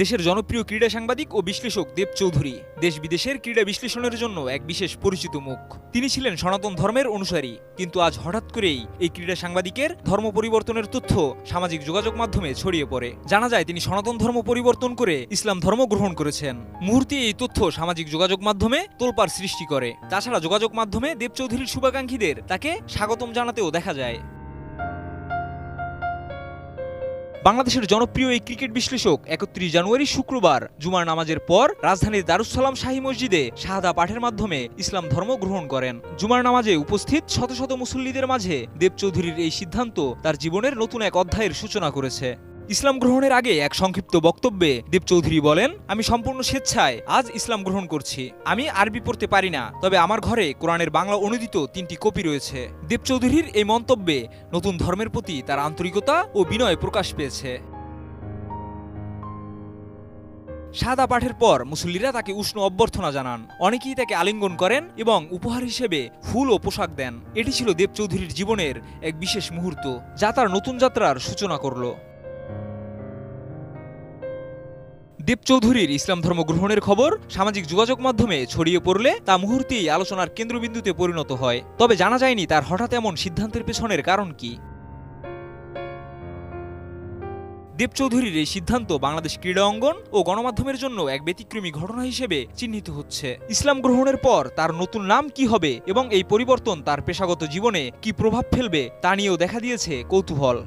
দেশের জনপ্রিয় ক্রীড়া সাংবাদিক ও বিশ্লেষক দেব চৌধুরী। দেশ বিদেশের ক্রীড়া বিশ্লেষণের জন্য এক বিশেষ পরিচিত মুখ। তিনি ছিলেন সনাতন ধর্মের অনুসারী, কিন্তু আজ হঠাৎ করেই এই ক্রীড়া সাংবাদিকের ধর্ম পরিবর্তনের তথ্য সামাজিক যোগাযোগ মাধ্যমে ছড়িয়ে পড়ে। জানা যায়, তিনি সনাতন ধর্ম পরিবর্তন করে ইসলাম ধর্ম গ্রহণ করেছেন। মুহূর্তে এই তথ্য সামাজিক যোগাযোগ মাধ্যমে তোলপাড় সৃষ্টি করে। তাছাড়া যোগাযোগ মাধ্যমে দেব চৌধুরীর শুভাকাঙ্ক্ষীদের তাকে স্বাগতম জানাতেও দেখা যায়। বাংলাদেশের জনপ্রিয় এই ক্রিকেট বিশ্লেষক একত্রিশ জানুয়ারি শুক্রবার জুমার নামাজের পর রাজধানীর দারুসালাম শাহী মসজিদে শাহাদা পাঠের মাধ্যমে ইসলাম ধর্ম গ্রহণ করেন। জুমার নামাজে উপস্থিত শত শত মুসল্লিদের মাঝে দেব চৌধুরীর এই সিদ্ধান্ত তার জীবনের নতুন এক অধ্যায়ের সূচনা করেছে। ইসলাম গ্রহণের আগে এক সংক্ষিপ্ত বক্তব্যে দেব চৌধুরী বলেন, আমি সম্পূর্ণ স্বেচ্ছায় আজ ইসলাম গ্রহণ করছি। আমি আরবি পড়তে পারি না, তবে আমার ঘরে কোরআনের বাংলা অনুদিত তিনটি কপি রয়েছে। দেব চৌধুরীর এই মন্তব্যে নতুন ধর্মের প্রতি তার আন্তরিকতা ও বিনয় প্রকাশ পেয়েছে। সাদা পাঠের পর মুসল্লিরা তাকে উষ্ণ অভ্যর্থনা জানান। অনেকেই তাকে আলিঙ্গন করেন এবং উপহার হিসেবে ফুল ও পোশাক দেন। এটি ছিল দেব চৌধুরীর জীবনের এক বিশেষ মুহূর্ত, যা তার নতুন যাত্রার সূচনা করল। দেব চৌধুরীর ইসলাম ধর্ম গ্রহণের খবর সামাজিক যোগাযোগ মাধ্যমে ছড়িয়ে পড়লে তা মুহূর্তেই আলোচনার কেন্দ্রবিন্দুতে পরিণত হয়। তবে জানা যায়নি তার হঠাৎ এমন সিদ্ধান্তের পেছনের কারণ কি। দেব চৌধুরীর এই সিদ্ধান্ত বাংলাদেশ ক্রীড়া অঙ্গন ও গণমাধ্যমের জন্য এক ব্যতিক্রমী ঘটনা হিসেবে চিহ্নিত হচ্ছে। ইসলাম গ্রহণের পর তার নতুন নাম কি হবে এবং এই পরিবর্তন তার পেশাগত জীবনে কি প্রভাব ফেলবে তা নিয়েও দেখা দিয়েছে কৌতূহল।